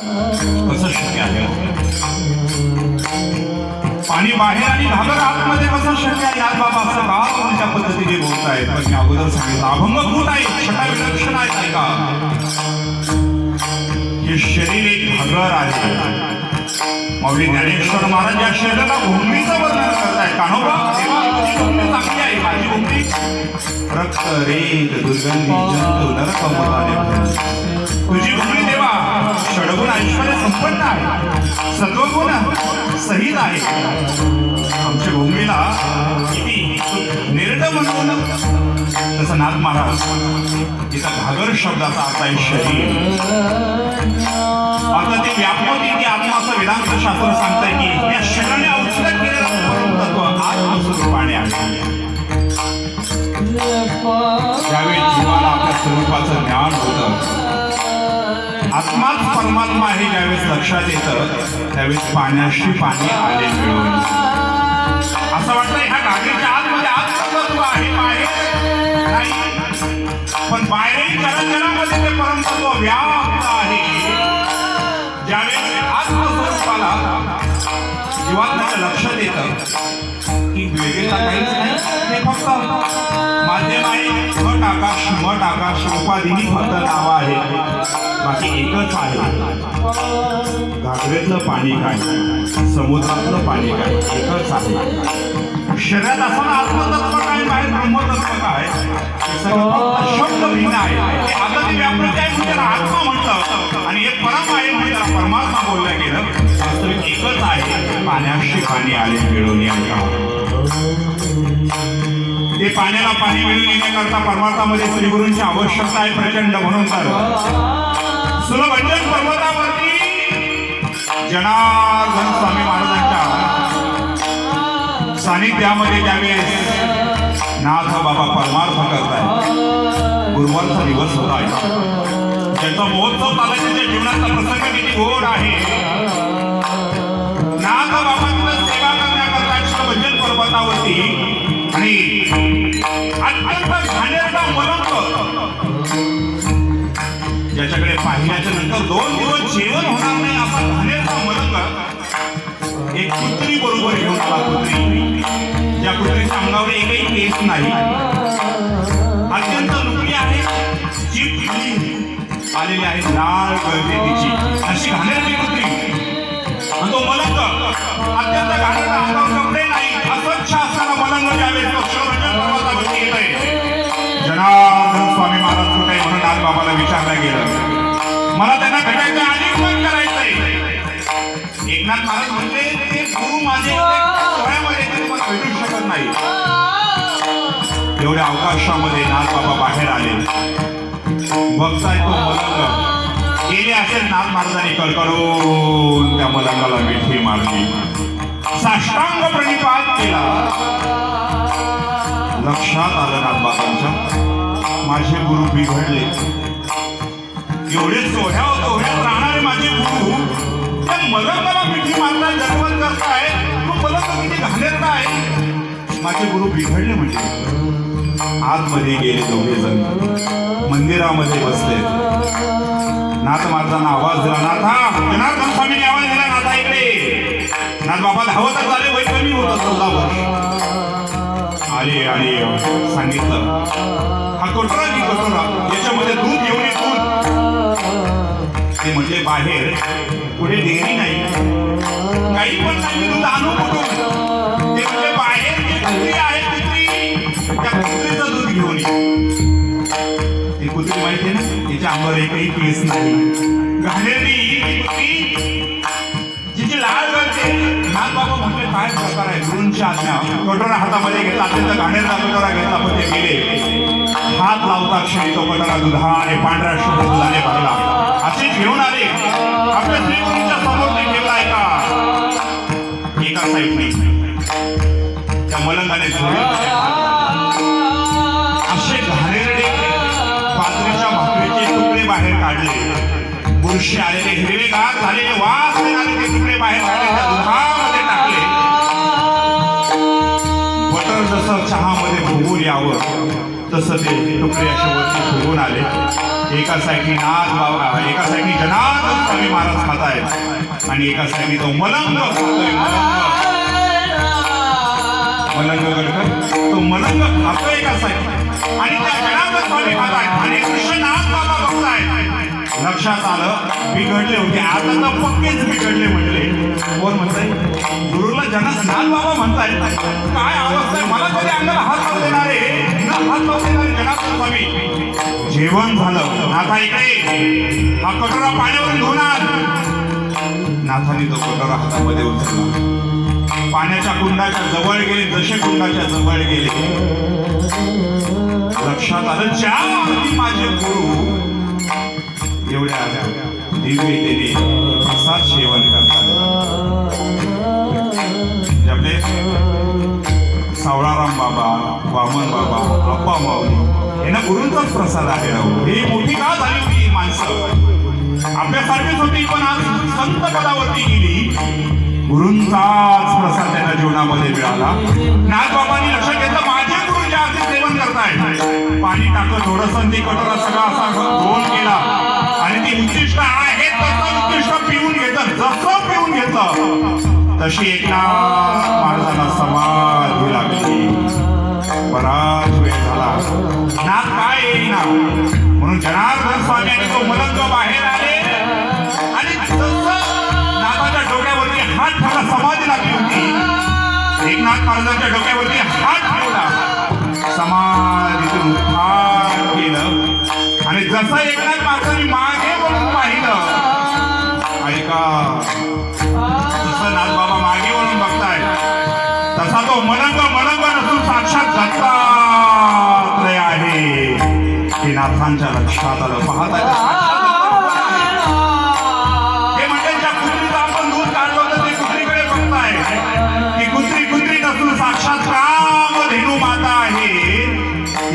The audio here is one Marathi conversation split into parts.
कसं शक्य आहे. पाणी बाहेर आणि घागर आतमध्ये कसं शक्य आहे. आज बाबा असं का कोणत्या पद्धतीने बोलत आहेत. पण मी अगोदर सांगितलं अभंगभूत आहे. छटा विलक्षण आहेत ऐका. हे शरीर एक घागर आहे. मौली ज्ञानेश्वर महाराज या शरीराला भूमीचं वर्णन करताय कान्होबा चांगली आहे. माझी भूमी. रक्त रेत दुर्गंधी जंतू नरक संपन्न आहे सत्वगुण सहित आहे आमच्या भूमीला किती निर्ड म्हणून तसं नाथ महाराज तिचा घागर शब्दाचा अर्थ आहे शरीर आता ते व्यापक ती आत्माचं वेदांत शास्त्र सांगताय की या शरीराने औषध केलेलं परमतत्व आत्मस्वरूपाने आहे त्यावेळी जीवाला आपल्या स्वरूपाचं ज्ञान होतं आत्माच परमात्मा हे ज्यावेळेस लक्षात येतं त्यावेळेस पाण्याशी पाणी आले. मिळून असं वाटतं ह्या गाडीच्या आतमध्ये आत्मतत्व आहे बाहेर नाही. पण बाहेरही जनामध्ये ते परमतत्व व्याप्त आहे. ज्यावेळेस आत्मस्वरूपाला जीवात्म्याच्या लक्षात येतं की वेगळेला काहीच नाही. ते फक्त माध्यम आहे. मठ आकाश मठ आकाश उपाधीनी फक्त नाव आहे. टाकी एकच आहे. घागरेतलं पाणी काय? समुद्रातलं पाणी काय? एकच आहे. शरीरात असं आत्मतत्व काय? बाहेर ब्रह्मतत्व काय? शब्द भिन्न आहे. आता ते व्यापक आहे म्हणजे आत्मा म्हटलं आणि हे परम आहे म्हणजे परमात्मा बोलल्या गेलं. वास्तविक एकच आहे. पाण्याशी पाणी आले मिळून यांच्या ते पाण्याला पाणी मिळून येण्याकरता परमार्थामध्ये श्रीगुरूंची आवश्यकता आहे प्रचंड म्हणून तर. सुलभंजन पर्वतावरती जनार्दन स्वामी महाराजांच्या सानिध्यामध्ये त्यावेळेस नाथ बाबा परमार्थ करताय गुरुवारचा दिवस होता आहे. ज्याचा महोत्सव चालला जीवनाचा प्रसंग किती गोड आहे. नाथ बाबांचं सेवा करण्याकरता सुलभंजन पर्वतावरती आणि अत्यंत हे एक कुत्री बरोबर घेऊन आला हो कुत्री या कुत्रीच्या अंगावर एकही केस नाही. अत्यंत लुकडी आहे जीभ पिकली आलेली आहे लाल गळते तिची अशी घाणेरडी कुत्री. आणि तो मलंग. अत्यंत घाणेरडा अंगावर कपडे नाही अस्वच्छ असताना मलंग ज्यावेळेस पक्षरंजन पर्वतावरती येत आहे जनार्दन स्वामी महाराज कुठे म्हणून आज बाबाला विचारलं गेलं. मला त्यांना भेटायचं आलिंगन एकनाथ महाराज म्हणले ते गुरु माझे भेटू शकत नाही. एवढ्या अवकाशामध्ये नाथ बाबा बाहेर आले. बघताय तो मलंग. गेले असेल नाथ महाराजांनी कळकळून त्या मलंगाला मिठी मारली. साष्टांग प्रणिपात केला. लक्षात आलं नाथ बाबांच्या. माझे गुरु बिघडले. एवढे सोह्या सोह्यात राहणारे माझे गुरु त्या मलंगाला मिठी मारला जन्मत करताय तो मलंग किती घालेरला आहे माझे गुरु बिघडले म्हणजे. आतमध्ये गेले दोघे जण. मंदिरामध्ये बसले. नाथ महाराजांना आवाज दिला नाथा जनार्दन स्वामीने आवाज दिला नाथा इकडे नाथ बाबा धावत आले वय कमी होतं चौदा वर्ष. आले आणि सांगितलं. हा कोटरा की कोटरा याच्यामध्ये दूध घेऊन ये दूध. ते म्हणजे बाहेर. पुढे डेअरी नाही. काही पण नाही दूध आणू कुठून? ते म्हणजे बाहेर जी कुत्री आहे कुत्री त्या कुत्रीचं दूध घेऊन ये. ती कुत्री माहिती आहे ना तिच्या अंगावर एकही केस नाही. घाणेरडी ती कुत्री जिची लाल करते नाथ बाबा म्हणजे काय प्रकार आहे? गुरूंची आज्ञा. कटोरा हातामध्ये घेतला अत्यंत घाणेरडा कटोरा घेतला पण ते गेले. हात लावता क्षणी तो कटोरा दुधाने पांढऱ्या शुभ दुधाने भरला. असे घेऊन आले. आपल्या श्रीगुरूंच्या समोर ते ठेवलाय का? एका साईडने त्या मलंगाने असे घाणेरडे पात्रीच्या भाकरीचे तुकडे बाहेर काढले. बुरशी आलेले हिरवेगार झालेले वास आले ते तुकडे बाहेर काढले दुधामध्ये टाकले. बटर जसं चहामध्ये भुगून यावं तसं ते तुकडे असे वरती फिरवून आले. एका साईडनी नाथ बाबा एका साईडनी जनाथ स्वामी महाराज खात आहेत आणि एका साईडनी तो मलंग मलंग गडकर तो मलंग खातो एका साईड आणि त्या जनाथ स्वामी खात आहेत आणि कृष्णनाथ बाबा बघतायत. लक्षात आलं बिघडले होते. आता तर पक्केच बिघडले म्हटले कोण म्हणताय? गुरुला जना नाथ बाबा म्हणताय. काय अवस्था आहे? मला कधी अंगाला हात लावून देणारे न हात लावून देणारे जनार्दन स्वामी जेवण झालं. नाथा इकडे हा कटोरा पाण्यावर धुणार नाथाने तो कटोरा हातामध्ये उचलला. पाण्याच्या कुंडाच्या जवळ गेले जसे कुंडाच्या जवळ गेले. लक्षात आलं ज्या माझे गुरु एवढ्या दिव्यतेने प्रसाद सेवन करतात. आपले सावळाराम बाबा वामन बाबा अप्पा माऊली यांना गुरुंचाच प्रसाद आहे राहू ही मोठी का झाली होती ही माणसं? आपल्यासारखीच होती पण आज संत पदावरती गेली. गुरुंचाच प्रसाद त्यांना जीवनामध्ये मिळाला. नाथबाबांनी लक्ष घेतलं माझे गुरु ज्या अर्थी सेवन करतायत. पाणी टाकलं थोडंसं कटोरा सगळा असा गोल केला. आणि ती उद्दिष्ट आहे तसं उद्दिष्ट पिऊन घेतलं जसं पिऊन घेतं तशी एकनाथ महाराजांना समाधी लागली. बराच वेळ झाला. नाथ काय येईना म्हणून जनार्दन स्वामी आणि तो मलंग बाहेर आले. आणि जसं नाथाच्या डोक्यावरती हात ठेवला समाधी लागली होती. एकनाथ महाराजांच्या डोक्यावरती दत्तात्रय आहे. हे नाथांच्या लक्षात आलं पाहत आहे. म्हणजे दूध कुत्री साक्षात आहे.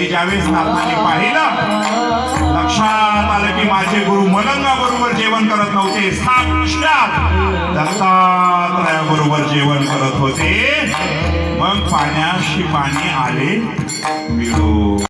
ज्यावेळेस नाथांनी पाहिलं लक्षात आलं की माझे गुरु मलंगाबरोबर जेवण करत नव्हते साक्षात दत्तात्रयाबरोबर जेवण करत होते. मग पाण्याशी पाणी आले. मिळो